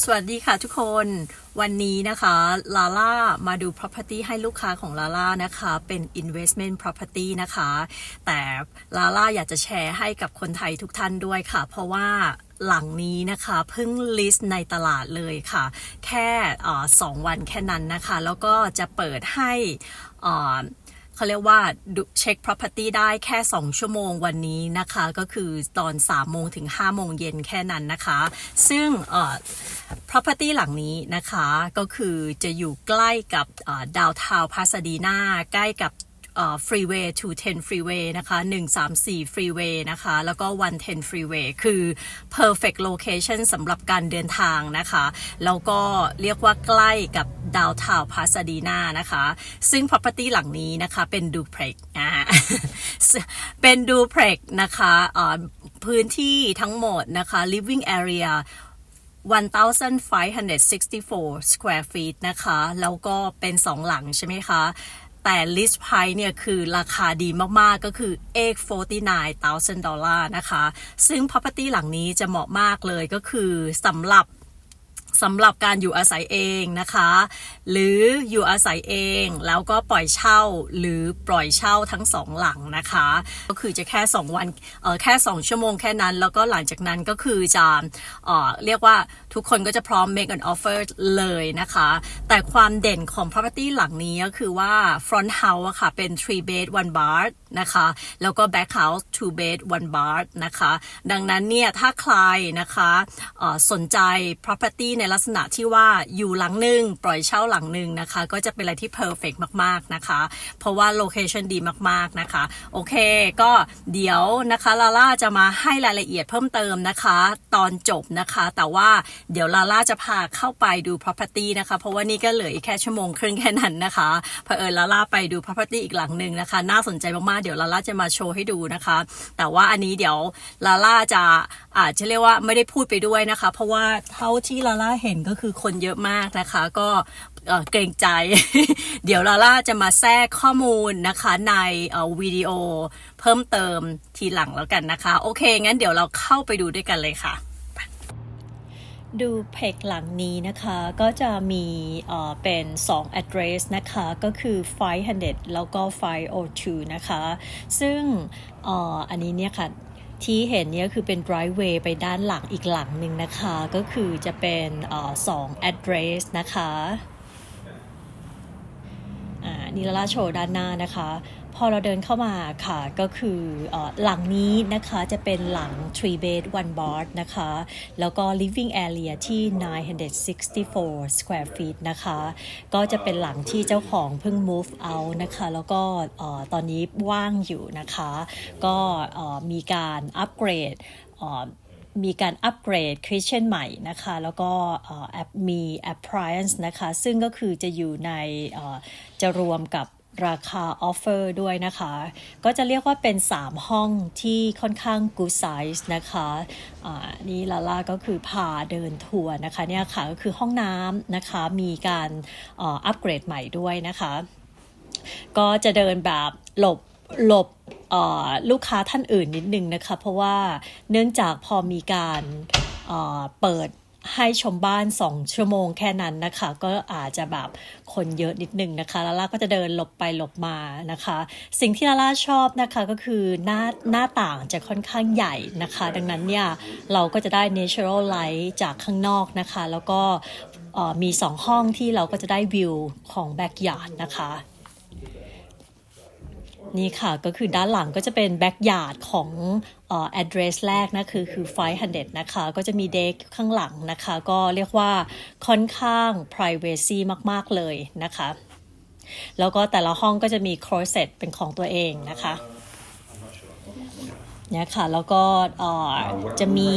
สวัสดีค่ะทุกคนวันนี้นะคะลาล่ามาดู property ให้ลูกค้าของลาล่านะคะเป็น investment property นะคะ แต่ลาล่าอยากจะแชร์ให้กับคนไทยทุกท่านด้วยค่ะ เพราะว่าหลังนี้นะคะเพิ่งลิสต์ในตลาดเลยค่ะ แค่สองวันแค่นั้นนะคะ แล้วก็จะเปิดให้ เขาเรียกว่าเช็ค property ได้แค่ 2 ชั่วโมงวันนี้นะคะ ก็คือตอน 3 โมงถึง 5 โมงเย็นแค่นั้นนะคะ ซึ่งเอ่อ property หลังนี้นะคะ ก็คือจะอยู่ใกล้กับดาวทาวพาซาดีนาใกล้กับ ฟรีเวย์210 freeway นะคะ134 freeway นะคะแล้วก็110 freeway คือ perfect location สำหรับการเดินทางนะคะ แล้วก็เรียกว่าใกล้กับดาวทาวพาซาดีนานะคะ ซึ่ง property หลังนี้นะคะเป็นดูเพล็กอ่าเป็นดูเพล็กนะคะอ่าพื้นที่ทั้งหมดนะคะ living area 1,564 square feet นะคะ แล้วก็เป็นสองหลังใช่ไหมคะ แต่ list price เนี่ยคือราคาดีมากๆก็คือ 849,000ดอลลาร์นะคะ ซึ่ง property หลังนี้จะเหมาะมากเลยก็คือสำหรับ สำหรับการอยู่อาศัยเองนะคะ หรืออยู่อาศัยเองแล้วก็ปล่อยเช่าหรือปล่อยเช่าทั้งสองหลังนะคะ ก็คือจะแค่ 2 วันเออแค่ 2 ชั่วโมงแค่นั้น แล้วก็หลังจากนั้นก็คือจะเออเรียกว่าทุกคนก็จะพร้อม make an offer เลยนะคะ แต่ความเด่นของ property หลังนี้ก็คือว่า front house อะค่ะเป็น three bed one bath นะคะ แล้วก็ back house two bed one bath นะคะ ดังนั้นเนี่ยถ้าใครนะคะเออสนใจ property ในลักษณะที่ว่าอยู่หลังหนึ่งปล่อยเช่าหลังหนึ่งนะคะ ก็จะเป็นอะไรที่ perfect มากๆนะคะ เพราะว่า location ดีมากๆนะคะ โอเค ก็เดี๋ยวนะคะลาล่าจะมาให้รายละเอียดเพิ่มเติมนะคะ ตอนจบนะคะ แต่ว่าเดี๋ยวลาล่าจะพาเข้าไปดู property นะคะ เพราะว่านี่ก็เหลืออีกแค่ชั่วโมงครึ่งแค่นั้นนะคะเผอิญลาล่าไปดู property อีกหลังหนึ่งนะคะ น่าสนใจมากๆเดี๋ยวลาล่าจะมาโชว์ให้ดูนะคะ แต่ว่าอันนี้เดี๋ยวลาล่าจะอาจจะเรียกว่าไม่ได้พูดไปด้วยนะคะ เพราะว่าเท่าที่ลาล่าเห็นก็คือคนเยอะมากนะคะ ก็เกรงใจ เดี๋ยวลาล่าจะมาแทรกข้อมูลนะคะในวิดีโอเพิ่มเติมทีหลังแล้วกันนะคะ โอเค งั้นเดี๋ยวเราเข้าไปดูด้วยกันเลยค่ะดูเพกหลังนี้นะคะก็จะมีเป็น 2 address นะคะก็คือ 500 แล้วก็ 502 นะคะ ซึ่งออันนี้เนี่ยค่ะ ที่เห็นเนี่ยคือเป็น driveway ไปด้านหลังอีกหลังหนึ่งนะคะ ก็คือจะเป็นอสอง address นะคะอ่านี่ลาล่าโชว์ด้านหน้านะคะ พอเราเดินเข้ามาค่ะก็คืออหลังนี้นะคะจะเป็นหลัง three bed one bath นะคะ แล้วก็ living area ที่ 964 square feet นะคะ ก็จะเป็นหลังที่เจ้าของเพิ่ง move out นะคะ แล้วก็อตอนนี้ว่างอยู่นะคะ ก็มีการอัปเกรดมีการอัปเกรดคริสเชนใหม่นะคะ แล้วก็เอ่อแอปมี appliance นะคะ ซึ่งก็คือจะอยู่ในจะรวมกับ ราคาออฟเฟอร์ด้วยนะคะ ก็จะเรียกว่าเป็น 3 ห้องที่ค่อนข้าง good size นะคะอ่านี่ลาล่าก็คือพาเดินทัวร์นะคะเนี่ยค่ะก็คือห้องน้ำนะคะมีการอัปเกรดใหม่ด้วยนะคะ ก็จะเดินแบบหลบหลบลูกค้าท่านอื่นนิดนึงนะคะ เพราะว่าเนื่องจากพอมีการเปิด ให้ชมบ้าน 2 ชั่วโมงแค่นั้นนะคะ ก็อาจจะแบบคนเยอะนิดนึงนะคะลาล่าก็จะเดินหลบไปหลบมานะคะ สิ่งที่ลาล่าชอบนะคะก็คือหน้าหน้าต่างจะค่อนข้างใหญ่นะคะ ดังนั้นเนี่ยเราก็จะได้ natural light จากข้างนอกนะคะ แล้วก็เอ่อมี 2 ห้องที่เราก็จะได้วิวของ backyard นะคะ นี่ค่ะ ก็คือด้านหลังก็จะเป็นแบ็กยาร์ดของเอ่อ address แรกนะคือคือ 500 นะคะ ก็จะมีเด็กข้างหลังนะคะ ก็เรียกว่าค่อนข้าง privacy มาก ๆ เลยนะคะ แล้วก็แต่ละห้องก็จะมี closet เป็นของตัวเองนะคะ เนี่ยค่ะแล้วก็เอ่อจะมี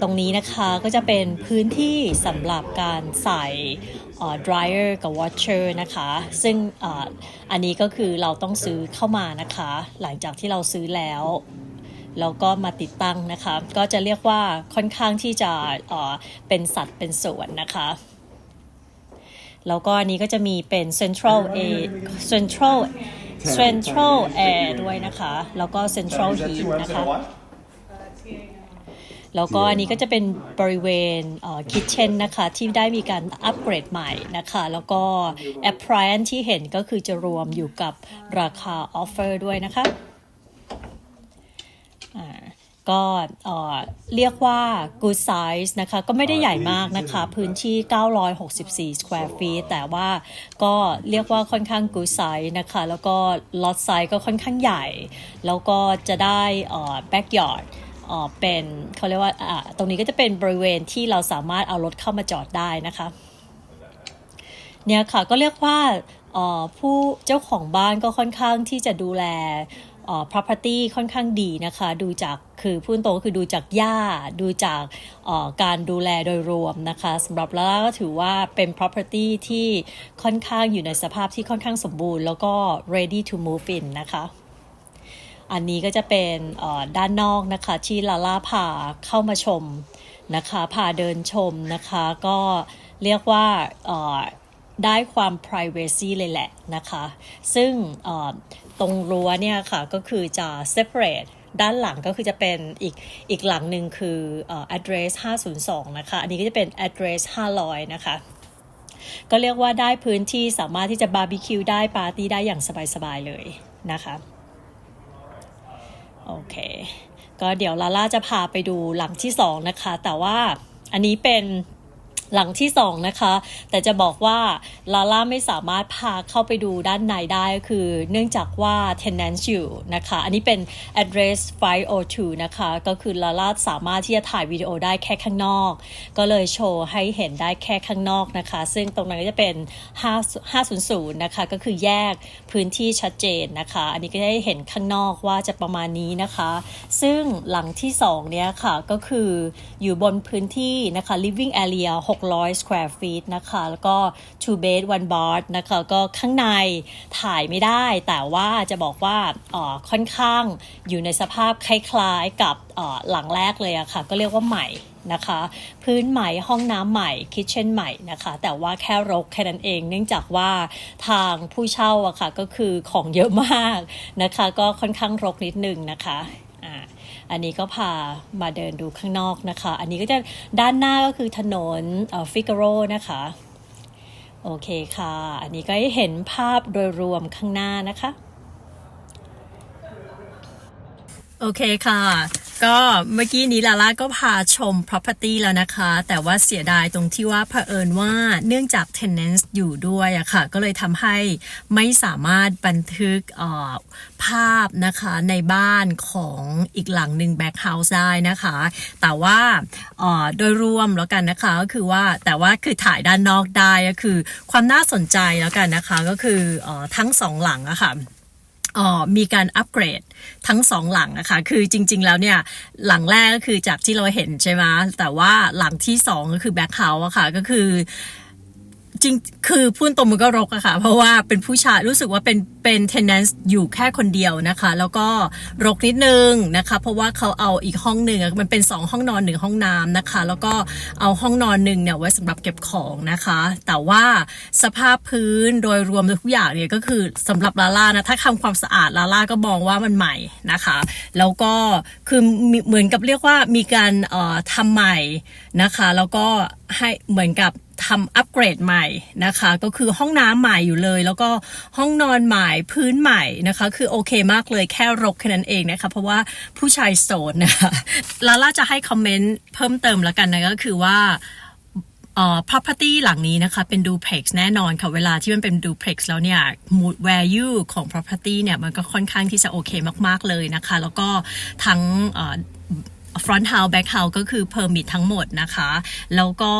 ตรงนี้นะคะก็จะเป็นพื้นที่สำหรับการใส่เอ่อ dryer กับ washer นะคะ ซึ่งเอ่ออันนี้ก็คือเราต้องซื้อเข้ามานะคะ หลังจากที่เราซื้อแล้วแล้วก็มาติดตั้งนะคะ ก็จะเรียกว่าค่อนข้างที่จะเอ่อเป็นสัดเป็นส่วนนะคะแล้วก็อันนี้ก็จะมีเป็น central a central central air ด้วยนะคะ แล้วก็ central heat นะคะแล้วก็อันนี้ก็จะเป็นบริเวณคิทเช่นนะคะ ที่ได้มีการอัปเกรดใหม่นะคะ แล้วก็ appliance ที่เห็นก็คือจะรวมอยู่กับราคาออฟเฟอร์ด้วยนะคะอ่า ก็เอ่อเรียกว่า good size นะคะ ก็ไม่ได้ใหญ่มากนะคะ พื้นที่ 964 square feet แต่ว่าก็เรียกว่าค่อนข้าง good size นะคะ แล้วก็ lot size ก็ค่อนข้างใหญ่ แล้วก็จะได้เอ่อ backyard เอ่อเป็นเขาเรียกว่าอ่าตรงนี้ก็จะเป็นบริเวณที่เราสามารถเอารถเข้ามาจอดได้นะคะ เนี่ยค่ะก็เรียกว่าเอ่อผู้เจ้าของบ้านก็ค่อนข้างที่จะดูแลเอ่อ property ค่อนข้างดีนะคะ ดูจากคือพูดตรงก็คือดูจากหญ้าดูจากการดูแลโดยรวมนะคะสำหรับลาล่าก็ถือว่าเป็น property ที่ค่อนข้างอยู่ในสภาพที่ค่อนข้างสมบูรณ์ แล้วก็ ready to move in นะคะอันนี้ก็จะเป็นด้านนอกนะคะที่ลาล่าพาเข้ามาชมนะคะพาเดินชมนะคะ ก็เรียกว่า ได้ความ privacy เลยแหละนะคะ ซึ่งตรงรั้วเนี่ยค่ะก็คือจะ separate ด้านหลังก็คือจะเป็นอีกอีกหลังหนึ่งคือเอ่อ address 502 นะคะ อันนี้ก็จะเป็น address 500 นะคะ ก็เรียกว่าได้พื้นที่สามารถที่จะบาร์บีคิวได้ปาร์ตี้ได้อย่างสบายๆเลยนะคะ โอเค ก็เดี๋ยวลาล่าจะพาไปดูหลังที่สองนะคะ แต่ว่าอันนี้เป็น หลังที่สองนะคะ แต่จะบอกว่าลาล่าไม่สามารถพาเข้าไปดูด้านในได้ก็คือเนื่องจากว่า tenant อยู่นะคะ อันนี้เป็น address 502 นะคะ ก็คือลาล่าสามารถที่จะถ่ายวิดีโอได้แค่ข้างนอก ก็เลยโชว์ให้เห็นได้แค่ข้างนอกนะคะ ซึ่งตรงนั้นก็จะเป็น 500 นะคะ ก็คือแยกพื้นที่ชัดเจนนะคะ อันนี้ก็ได้เห็นข้างนอกว่าจะประมาณนี้นะคะ ซึ่งหลังที่สองเนี่ยค่ะก็คืออยู่บนพื้นที่นะคะ living area 600 square feet นะคะ แล้วก็ two bed one bath นะคะ ก็ข้างในถ่ายไม่ได้ แต่ว่าจะบอกว่าอ่อค่อนข้างอยู่ในสภาพคล้ายๆกับหลังแรกเลยอะค่ะ ก็เรียกว่าใหม่นะคะ พื้นใหม่ห้องน้ำใหม่คิทเช่นใหม่นะคะ แต่ว่าแค่รกแค่นั้นเอง เนื่องจากว่าทางผู้เช่าอะค่ะก็คือของเยอะมากนะคะ ก็ค่อนข้างรกนิดนึงนะคะ อ่าอันนี้ก็พามาเดินดูข้างนอกนะคะ อันนี้ก็จะด้านหน้าก็คือถนนฟิกโรนะคะ โอเคค่ะ อันนี้ก็ให้เห็นภาพโดยรวมข้างหน้านะคะ โอเคค่ะ ก็เมื่อกี้นี้ลาล่าก็พาชม property แล้วนะคะ แต่ว่าเสียดายตรงที่ว่าเผอิญว่าเนื่องจาก tenants อยู่ด้วยอะค่ะ ก็เลยทำให้ไม่สามารถบันทึกภาพนะคะในบ้านของอีกหลังหนึ่ง back house ได้นะคะ แต่ว่าโดยรวมแล้วกันนะคะก็คือว่าแต่ว่าคือถ่ายด้านนอกได้ก็คือ ความน่าสนใจแล้วกันนะคะก็คืออทั้งสองหลังอะค่ะเอ่อ มีการอัปเกรดทั้งสองหลังนะคะคือจริง ๆ แล้วเนี่ยหลังแรกก็คือจากที่เราเห็นใช่ไหมแต่ว่าหลังที่สองก็คือแบ็คเฮาส์อะค่ะก็คือ จริงคือพูดตรงมันก็รกอะค่ะ เพราะว่าเป็นผู้ชายรู้สึกว่าเป็นเป็นเทนแนนซ์อยู่แค่คนเดียวนะคะ แล้วก็รกนิดนึงนะคะ เพราะว่าเขาเอาอีกห้องหนึ่งมันเป็น 2 ห้องนอนหนึ่งห้องน้ำนะคะ แล้วก็เอาห้องนอนหนึ่งเนี่ยไว้สำหรับเก็บของนะคะ แต่ว่าสภาพพื้นโดยรวมทุกอย่างเนี่ยก็คือสำหรับลาล่านะถ้าทำความสะอาดลาล่าก็มองว่ามันใหม่นะคะ แล้วก็คือเหมือนกับเรียกว่ามีการเอ่อทำใหม่นะคะ แล้วก็ให้เหมือนกับ ทำอัปเกรดใหม่นะคะ ก็คือห้องน้ำใหม่อยู่เลย แล้วก็ห้องนอนใหม่พื้นใหม่นะคะ คือโอเคมากเลยแค่รกแค่นั้นเองนะคะ เพราะว่าผู้ชายโสดนะคะลาล่าจะให้คอมเมนต์เพิ่มเติมแล้วกันนะก็คือว่าเอ่อ property หลังนี้นะคะเป็น duplex แน่นอนค่ะ เวลาที่มันเป็น duplex แล้วเนี่ย mood value ของ property เนี่ยมันก็ค่อนข้างที่จะโอเคมาก ๆ เลยนะคะ แล้วก็ทั้งเอ่อ front house back house ก็คือเพอร์มิททั้งหมดนะคะ แล้วก็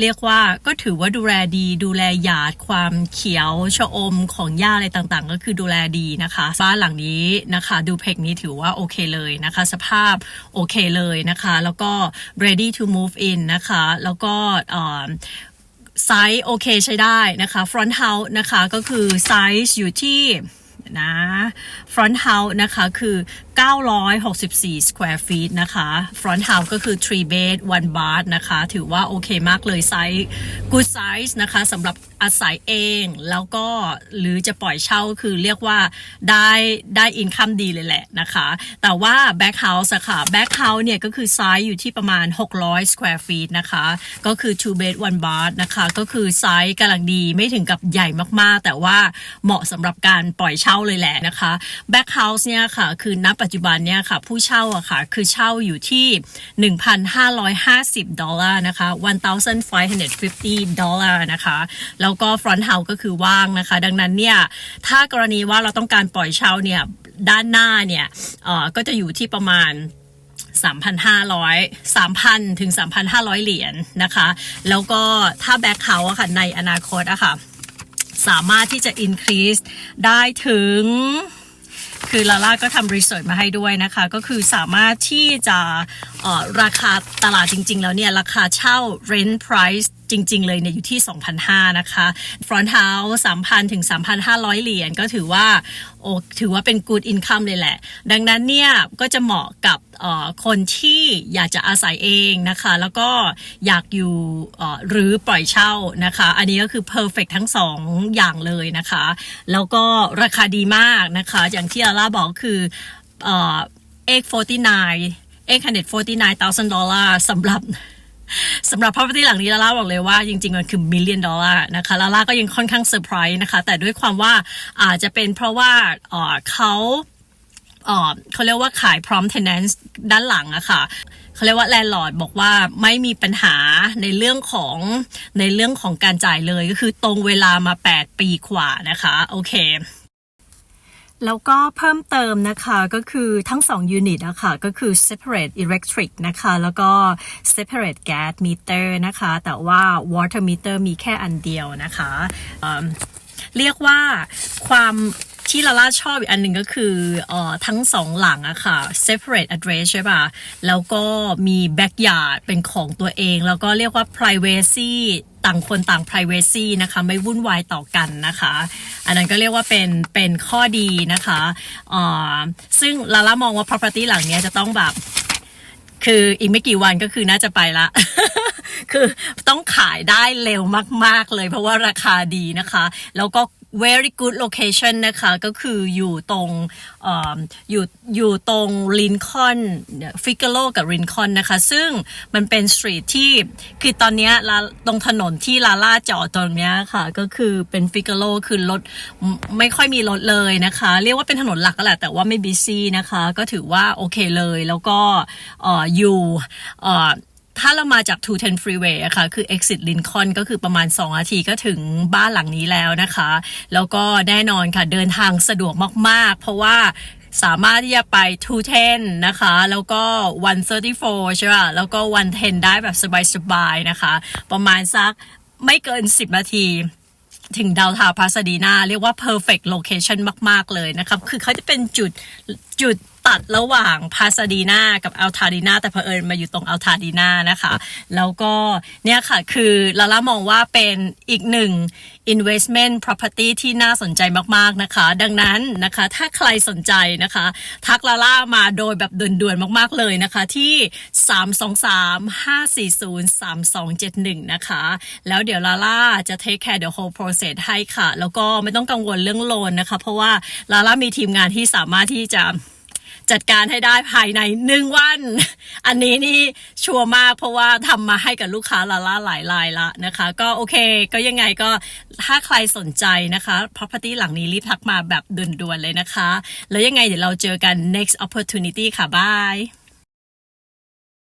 เรียกว่าก็ถือว่าดูแลดีดูแลหยาดความเขียวชะอมของหญ้าอะไรต่างๆ ก็คือดูแลดีนะคะบ้านหลังนี้นะคะดูเพกนี้ถือว่าโอเคเลยนะคะ สภาพโอเคเลยนะคะ แล้วก็ ready to move in นะคะ แล้วก็ไซส์โอเคใช้ได้นะคะ front house นะคะก็คือไซส์อยู่ที่นะ front house นะคะคือ964 square feet นะคะ front house ก็คือ3 bed 1 bath นะคะ ถือว่าโอเคมากเลยไซส์ good size นะคะสำหรับอาศัยเองแล้วก็หรือจะปล่อยเช่าคือเรียกว่าได้ได้อินคัมดีเลยแหละนะคะ แต่ว่า back house อะค่ะ back house เนี่ยก็คือไซส์อยู่ที่ประมาณ 600 square feet นะคะ ก็คือ2 bed 1 bath นะคะ ก็คือไซส์กำลังดีไม่ถึงกับใหญ่มากๆ แต่ว่าเหมาะสำหรับการปล่อยเช่าเลยแหละนะคะ back house เนี่ยค่ะคือณปัจจุบันเนี่ยค่ะผู้เช่าอะค่ะคือเช่าอยู่ที่ 1,550 ดอลลาร์นะคะ1,550 ดอลลาร์นะคะ แล้วก็ front house ก็คือว่างนะคะ ดังนั้นเนี่ยถ้ากรณีว่าเราต้องการปล่อยเช่าเนี่ยด้านหน้าเนี่ยก็จะอยู่ที่ประมาณ3,500 3,000 ถึง 3,500 เหรียญนะคะ แล้วก็ถ้าแบ็คเฮาส์อะค่ะในอนาคตอะค่ะ สามารถที่จะ increase ได้ถึง คือลาล่าก็ทำรีเสิร์ชมาให้ด้วยนะคะ ก็คือสามารถที่จะราคาตลาดจริง ๆ แล้วเนี่ย ราคาเช่า rent price จริง ๆ เลยเนี่ยอยู่ที่ 2,500 นะคะ front house 3,000 ถึง 3,500 เหรียญก็ถือว่าโอ้ถือว่าเป็น good income เลยแหละ ดังนั้นเนี่ยก็จะเหมาะกับคนที่อยากจะอาศัยเองนะคะ แล้วก็อยากอยู่หรือปล่อยเช่านะคะ อันนี้ก็คือ perfect ทั้งสองอย่างเลยนะคะ แล้วก็ราคาดีมากนะคะ อย่างที่อาร่าบอกคือเอ่อ849 849,000 ดอลลาร์สำหรับ สำหรับ property หลังนี้ลาล่าบอกเลยว่าจริงๆ มันคือ million dollar นะคะลาล่าก็ยังค่อนข้างเซอร์ไพรส์นะคะ แต่ด้วยความว่าอาจจะเป็นเพราะว่าเขาเขาเรียกว่าขายพร้อม tenants ด้านหลังอะค่ะเขาเรียกว่าแลนด์ลอร์ดบอกว่าไม่มีปัญหาในเรื่องของในเรื่องของการจ่ายเลยก็คือตรงเวลามา 8 ปีกว่านะคะ โอเค แล้วก็เพิ่มเติมนะคะก็คือทั้ง2ยูนิตนะคะก็คือ separate electric นะคะแล้วก็ separate gas meter นะคะ แต่ว่า water meter มีแค่อันเดียวนะคะเเรียกว่าความ ที่ลาล่าชอบอีกอันหนึ่งก็คือเออทั้งสองหลังอะค่ะ separate address ใช่ป่ะ แล้วก็มี backyard เป็นของตัวเอง แล้วก็เรียกว่า privacy ต่างคนต่าง privacy นะคะ ไม่วุ่นวายต่อกันนะคะ อันนั้นก็เรียกว่าเป็นเป็นข้อดีนะคะเอ่อซึ่งลาล่ามองว่า property หลังเนี้ยจะต้องแบบ คืออีกไม่กี่วันก็คือน่าจะไปละ คือต้องขายได้เร็วมาก ๆ เลยเพราะว่าราคาดีนะคะ แล้วก็ very good location นะคะ ก็คืออยู่ตรงออยู่อยู่ตรงลินคอนฟิกเกโลกับลินคอนนะคะ ซึ่งมันเป็นสตรีทที่คือตอนนี้ลาตรงถนนที่ลาล่าจอดตรงเนี้ยค่ะ ก็คือเป็นฟิกเกโลคือรถไม่ค่อยมีรถเลยนะคะ เรียกว่าเป็นถนนหลักก็แหละ แต่ว่าไม่บิซี่นะคะ ก็ถือว่าโอเคเลย แล้วก็อออยู่ออ ถ้าเรามาจาก 210 freeway อะค่ะ คือ exit Lincoln ก็คือประมาณ 2 นาทีก็ถึงบ้านหลังนี้แล้วนะคะ แล้วก็แน่นอนค่ะ เดินทางสะดวกมาก ๆ เพราะว่าสามารถที่จะไป 210 นะคะ แล้วก็ 134 ใช่ป่ะ แล้วก็ 110 ได้แบบสบาย ๆ นะคะ ประมาณสักไม่เกิน 10 นาทีถึงดาวทาวพาสดีนาเรียกว่า perfect location มาก ๆ เลยนะครับ คือเขาจะเป็นจุดจุด ตัดระหว่างพาสดีนากับอัลทาดีนาแต่เผอิญมาอยู่ตรงอัลทาดีนานะคะ แล้วก็เนี่ยค่ะคือลาล่ามองว่าเป็นอีกหนึ่ง investment property ที่น่าสนใจมากๆนะคะ ดังนั้นนะคะถ้าใครสนใจนะคะ ทักลาล่ามาโดยแบบด่วนๆมากๆเลยนะคะที่ 323-540-3271 นะคะ แล้วเดี๋ยวลาล่าจะ take care the whole process ให้ค่ะ แล้วก็ไม่ต้องกังวลเรื่องโลนนะคะ เพราะว่าลาล่ามีทีมงานที่สามารถที่จะ จัดการให้ได้ภายในหนึ่งวัน อันนี้นี่ชัวร์มากเพราะว่าทำมาให้กับลูกค้าลาล่าหลายรายละนะคะ ก็โอเค ก็ยังไงก็ถ้าใครสนใจนะคะ property หลังนี้รีบทักมาแบบด่วนๆเลยนะคะ แล้วยังไงเดี๋ยวเราเจอกัน next opportunity ค่ะบาย